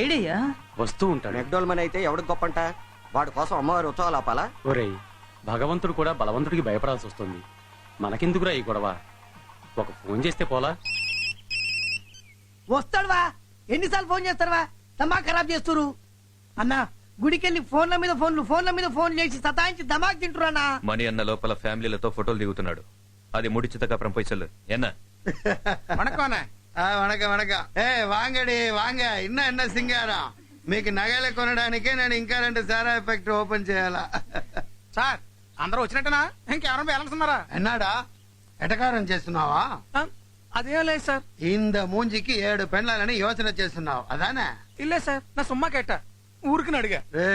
ఏడయ్యా? వస్తూ ఉంటాడు. మెక్డోల్మన్ అయితే ఎవడు గొప్ప వాడి కోసం అమ్మవారి ఉత్సవాలు ఆపాలా? ఒరేయ్ భగవంతుడు కూడా బలవంతుడికి భయపడాల్సి వస్తుంది. మనకెందుకురా ఈ గొడవ? ఒక ఫోన్ చేస్తే పోలా? వస్తాడువా ఎన్నిసార్లు ఫోన్ చేస్తాడువా దమా ఖరాబ్ చేస్తురు అన్నా గుడికెళ్ళి ఫోన్ల మీద ఫోన్లు ఫోన్ల మీద ఫోన్ చేసి సతాయించి దమాక్ తింటురానా మనీ అన్న లోపల ఫ్యామిలీలతో ఫోటోలు దిగుతున్నాడు. అది ముడిచిత కప్రం పైసలు ఎన్న వణకం వణకం వణకం. ఏ వాంగడి వాంగ ఇన్న ఎన్న సింగారం. మీకు నగలు కొనడానికే నేను ఇంకా రెండు సారా ఎఫెక్ట్ ఓపెన్ చేయాలా? సార్ అందరూ వచ్చినట్టనా? ఇంకెవరైనా బ్యాలెన్స్ ఉన్నారా? ఎన్నాడా? ఎటకారం చేస్తున్నావా? అదేం లేదు సార్. ఇంద మూంజికి ఏడు పెండ్లాలని యోచన చేస్తున్నావు. అదానే? ఇల్లే సార్ నా సుమ్మా కేట. ఊరికి అడిగా రే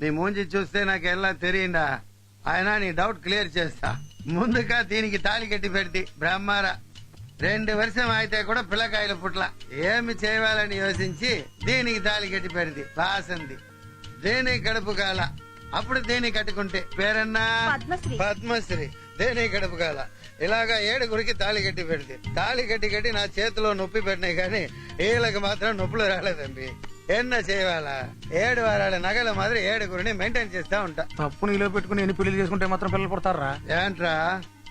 నీ మూంజి చూస్తే నాకు ఎలా తెలియందా? ఆయన నీ డౌట్ క్లియర్ చేస్తా. ముందుగా దీనికి తాళి కట్టి పెడితే బ్రహ్మార. రెండు వర్షం అయితే కూడా పిల్లకాయలు పుట్ల. ఏమి చేయాలని యోచించి దీనికి తాళి కట్టి పెడితే బాసంది. దేని కడుపు కాల అప్పుడు దేని కట్టుకుంటే? పేరన్నా? పద్మశ్రీ. పద్మశ్రీ. దేని కడుపు కాల ఇలాగా ఏడుగురికి తాళి కట్టి పెడితే. తాళి కట్టి కట్టి నా చేతిలో నొప్పి పెట్టినాయి కానీ వీళ్ళకి మాత్రం నొప్పులు రాలేదండి ఎన్న చేయాలా? ఏడు వారాల నగల మాదిరి ఏడుగురిని మెయింటైన్ చేస్తా ఉంటా. తప్పు నీలో పెట్టుకుని ఎన్ని పెళ్ళి చేసుకుంటే మాత్రం పిల్లలు పుడతారా? ఏంట్రా?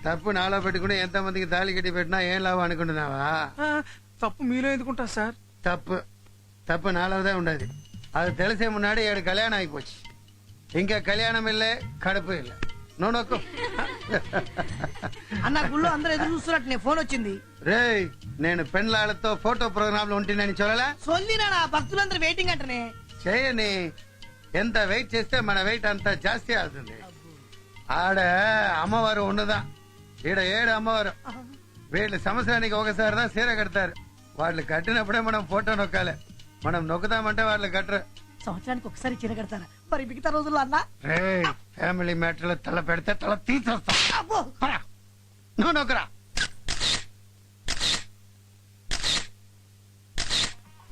తప్పు నాలో పెట్టుకుని ఎంత మందికి తాళి కట్టి పెట్టినా ఏం లాభం అనుకుంటున్నావా? ఆ, తప్పు మీలో ఎందుకుంటా సార్? తప్పు తప్పు నాలోదే ఉండదు. అది తెలిసే మున్నాడు ఏడు కళ్యాణం అయిపోச்சு ఇంకా కళ్యాణం ఇల్లే కడుపు ఇల్లే. నువ్వు నొక్కు. అన్న గుళ్ళో అందరూ ఎదురు చూస్తున్నట్టు నీ ఫోన్ వచ్చింది. రేయ్ నేను పెండ్లాళ్ళతో ఫోటో ప్రోగ్రామ్లో ఉంటున్నాను చూడలే సొల్లినా భక్తులందరూ వెయిటింగ్ అంటనే. చేయని ఎంత వెయిట్ చేస్తే మన వెయిట్ అంత జాస్తి అవుతుంది. ఆడ అమ్మవారు ఉండదా ఈడ ఏడు అమ్మవారు. వీళ్ళు సంవత్సరానికి ఒకసారి దా సీర కడతారు. వాళ్ళు కట్టినప్పుడే మనం ఫోటో నొక్కాలి. మనం నొక్కుతామంటే వాళ్ళు కట్టరు. సంవత్సరానికి ఒకసారి చీర కడతారా? మరి మిగతా రోజుల్లో అన్నా? రేయ్ ఫ్యామిలీ మ్యాటర్లో తల పెడితే తల తీసేస్తాం. అబ్బో! పరా. నువ్వు నొక్కరా.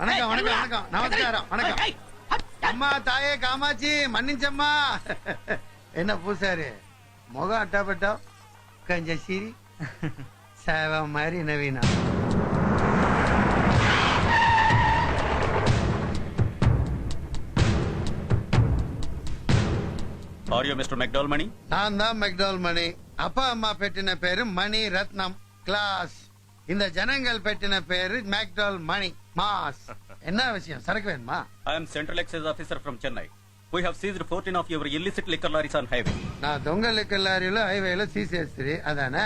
వణకం వణకం వణకం. నమస్కారం వణకం. అమ్మా తాయే కామాచి మన్నించమ్మా. ఎన్న పూసారి? మొగ అట్టా పెట్టావు? கொஞ்சம் சிரி. சேவை மாதிரி நவீனா. ஆர் மிஸ்டர் மெக்டால் மணி நான் தான் மெக்டால் மணி அப்பா அம்மா பெட்டின பேரு மணி ரத்னம். கிளாஸ் இந்த ஜனங்கள் பெட்டின பேரு மெக்டால் மணி மாஸ் என்ன விஷயம்? சரக்கு வேணுமா? I am Central Excise officer Chennai We have seized 14 of your illicit liquor lorries on highway. నా దొంగ లెక్క లారీలో హైవేలో తీసేస్తుంది అదానా?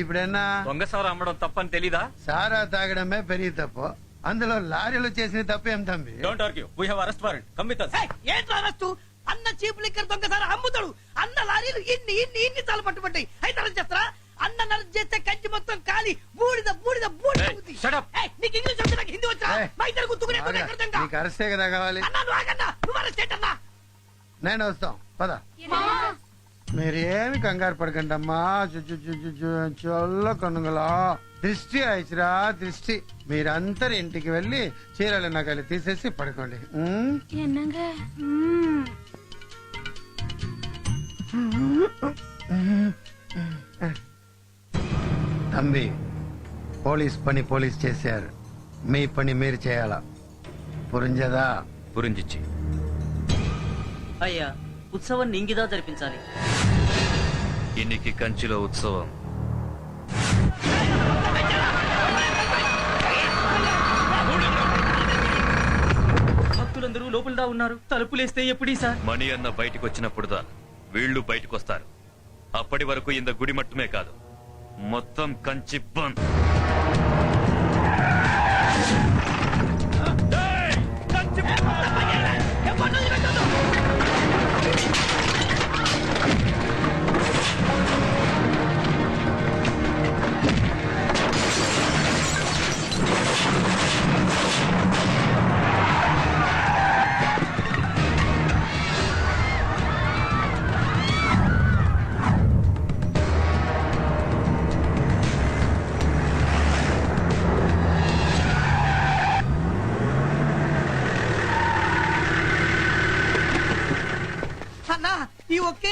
ఇప్పుడు ఎన్న దొంగసారా అమ్మడం తప్పని తెలీదా? సారా తాగడమే పెరిగి తప్పు. అందులో లారీలు చేసిన తప్పేం తంబి don't argue we have arrest warrant come with us. ఏంట్రా అరెస్టు? అన్న చీప్ లిక్కర్ దొంగసారి అమ్ముతాడు. అన్న లారీలు ఇన్ని ఇన్ని ఇన్ని చాలు పట్టుబట్టాయి అయితే అరెస్ట్ చేస్తారా? అన్న నరెస్ట్ చేస్తే కంచి మొత్తం కాలి బూడిద బూడిద బూడిద up. ఏయ్, నీకు ఇంగ్లీష్ వచ్చి నాకు హిందీ వచ్చా? మా ఇద్దరు గుర్తుకునే. నీకు అరెస్టే కదా కావాలి. అన్న నువ్వు ఆగన్నా నువ్వు అరెస్ట్ ఏంటన్నా? నేను వస్తాం. పద. మీరేమి కంగారు పడకండి అమ్మా చల్ల కనుగలా. దృష్టి అయిచరా దృష్టి. మీరందరి ఇంటికి వెళ్ళి చీరలు నగలు తీసేసి పడుకోండి. తమ్మి పోలీస్ పని పోలీస్ చేశారు. మీ పని మీరు చేయాలా? పురించదా పురించిచ్చి అయ్యా ఉత్సవాన్ని ఇంగిదా జరిపించాలి. ఇన్నికి కంచిలో ఉత్సవం. భక్తులందరూ లోపలదా ఉన్నారు. తలుపులేస్తే ఎప్పుడీ సార్? మణి అన్న బయటికి వచ్చినప్పుడుదా వీళ్ళు బయటకు వస్తారు అప్పటి వరకు ఇంత గుడి మట్టుమే కాదు. మొత్తం కంచి బంద్.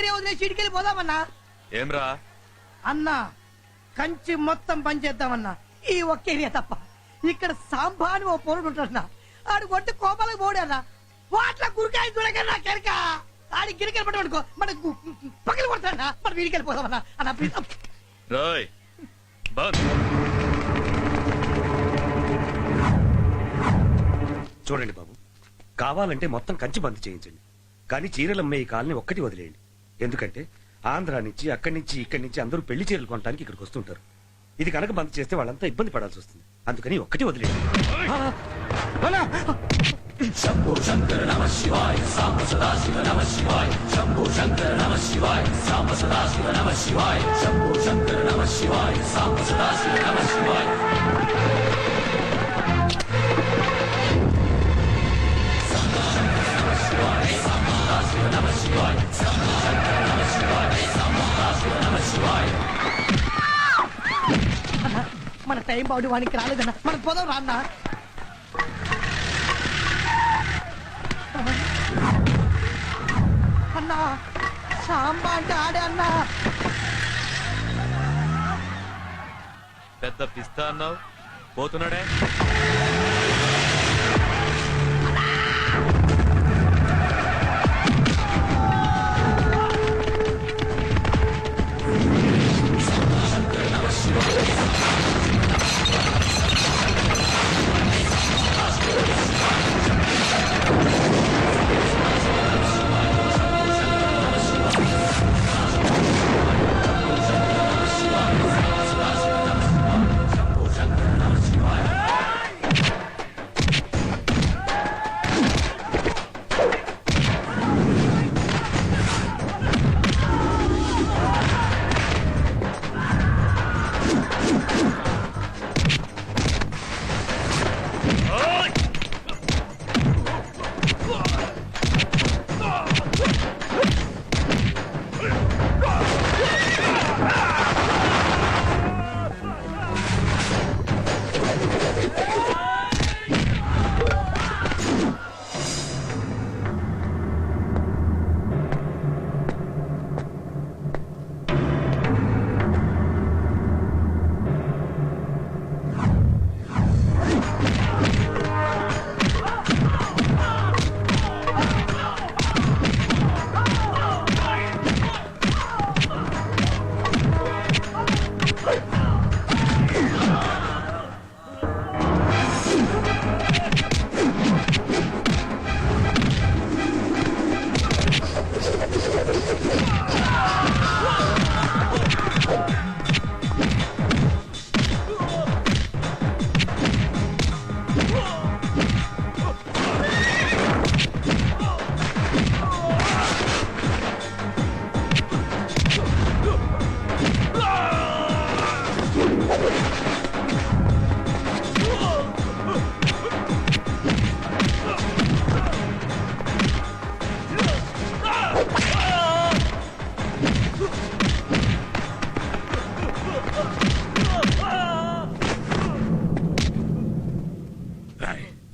ఈ ఒక్కేరియా వదిలేసి ఇడికెళ్ళి పోదామన్నా? ఏమ్రా? అన్నా కంచి మొత్తం పనిచేద్దామన్నా ఈ ఒక్కేరియా తప్ప. ఇక్కడ సాంబా అని ఓ పొరుడు ఉంటాడన్నా. ఆడు కొట్టి కోపాలకు పోడన్నా వాట్ల గురికాయ చూడక నా కెరక ఆడి గిరికలు పట్టుకో మనకు పక్కన కొడతాడన్నా. మనం వీడికి వెళ్ళిపోదామన్నా అన్న ప్లీజ్ రాయ్ బంద్ చూడండి బాబు కావాలంటే మొత్తం కంచి బంద్ చేయించండి. కానీ చీరలు అమ్మే ఈ కాలనీ ఒక్కటి వదిలేయండి. ఎందుకంటే ఆంధ్ర నుంచి అక్కడి నుంచి ఇక్కడి నుంచి అందరూ పెళ్ళి చీరలు కొనడానికి ఇక్కడికి వస్తుంటారు. ఇది కనుక బంద్ చేస్తే వాళ్ళంతా ఇబ్బంది పడాల్సి వస్తుంది. అందుకని ఒక్కటి వదిలేయండి. మన టైం బాడీ వానికి రాలేదన్నా. మన పోదాం రాన్నా? అన్నా సాంబా అంటే ఆడే అన్నా. పెద్ద పిస్తా అన్నావు? పోతున్నాడే?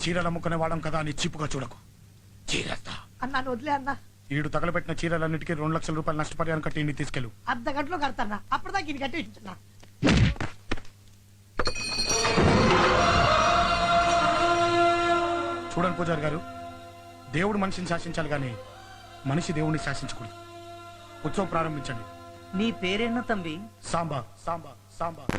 చీరలు అమ్ముకునే వాడం కదా అని చీపుగా చూడకు. చీరస్తా? అన్నా వదిలే అన్నా. ఈడు తగలబెట్టిన చీరలన్నిటికీ రెండు లక్షల రూపాయలు నష్టపరిహారం కట్టి ఇంటికి తీసుకెళ్ళు. అర్ధ గంటలో కడతానా? అప్పటిదాకా ఇది కట్టి ఇచ్చున్నా చూడండి పూజారి గారు దేవుడు మనిషిని శాసించాలి కానీ మనిషి దేవుడిని శాసించకూడదు. ఉత్సవం ప్రారంభించండి. నీ పేరేనా తంబి సాంబా సాంబా సాంబా.